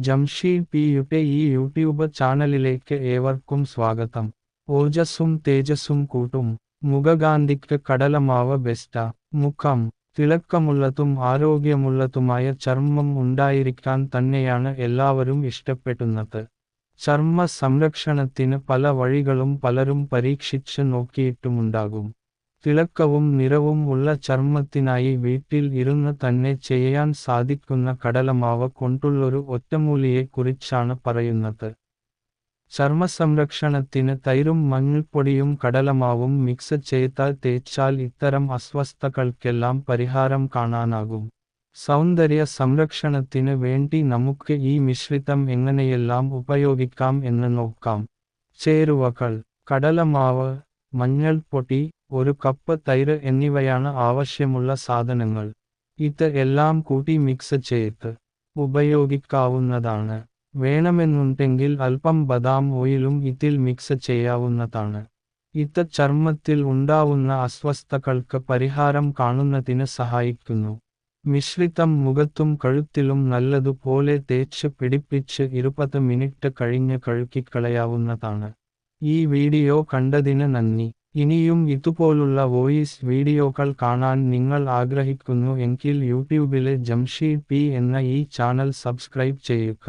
ജംഷീദ് പിയുടെ ഈ യൂട്യൂബ് ചാനലിലേക്ക് ഏവർക്കും സ്വാഗതം. ഓജസ്സും തേജസ്സും കൂട്ടും. മുഖകാന്തിക്ക് കടലമാവ് ബെസ്റ്റ. മുഖം തിളക്കമുള്ളതും ആരോഗ്യമുള്ളതുമായ ചർമ്മം ഉണ്ടായിരിക്കാൻ തന്നെയാണ് എല്ലാവരും ഇഷ്ടപ്പെടുന്നത്. ചർമ്മ സംരക്ഷണത്തിന് പല വഴികളും പലരും പരീക്ഷിച്ച് നോക്കിയിട്ടുമുണ്ടാകും. തിളക്കവും നിറവും ഉള്ള ചർമ്മത്തിനായി വീട്ടിൽ ഇരുന്ന് തന്നെ ചെയ്യാൻ സാധിക്കുന്ന കടലമാവ് കൊണ്ടുള്ളൊരു ഒറ്റമൂലിയെക്കുറിച്ചാണ് പറയുന്നത്. ചർമ്മസംരക്ഷണത്തിന് തൈരും മഞ്ഞൾപ്പൊടിയും കടലമാവും മിക്സ് ചെയ്താൽ തേച്ചാൽ ഇത്തരം അസ്വസ്ഥതകൾക്കെല്ലാം പരിഹാരം കാണാനാകും. സൗന്ദര്യ സംരക്ഷണത്തിന് വേണ്ടി നമുക്ക് ഈ മിശ്രിതം എങ്ങനെയെല്ലാം ഉപയോഗിക്കാം എന്ന് നോക്കാം. ചേരുവകൾ കടലമാവ് മഞ്ഞൾപ്പൊടി ഒരു കപ്പ് തൈര് എന്നിവയാണ് ആവശ്യമുള്ള സാധനങ്ങൾ. ഇത് എല്ലാം കൂട്ടി മിക്സ് ചെയ്ത് ഉപയോഗിക്കാവുന്നതാണ്. വേണമെന്നുണ്ടെങ്കിൽ അല്പം ബദാം ഓയിലും ഇതിൽ മിക്സ് ചെയ്യാവുന്നതാണ്. ഇത് ചർമ്മത്തിൽ ഉണ്ടാവുന്ന അസ്വസ്ഥതകൾക്ക് പരിഹാരം കാണുന്നതിന് സഹായിക്കുന്നു. മിശ്രിതം മുഖത്തും കഴുത്തിലും നല്ലതുപോലെ തേച്ച് പിടിപ്പിച്ച് ഇരുപത് മിനിറ്റ് കഴിഞ്ഞ് കഴുകിക്കളയാവുന്നതാണ്. ഈ വീഡിയോ കണ്ടതിന് നന്ദി. ഇനിയും ഇതുപോലുള്ള വോയിസ് വീഡിയോകൾ കാണാൻ നിങ്ങൾ ആഗ്രഹിക്കുന്നു എങ്കിൽ യൂട്യൂബിലെ ജംഷീഡ് പി എന്ന ഈ ചാനൽ സബ്സ്ക്രൈബ് ചെയ്യുക.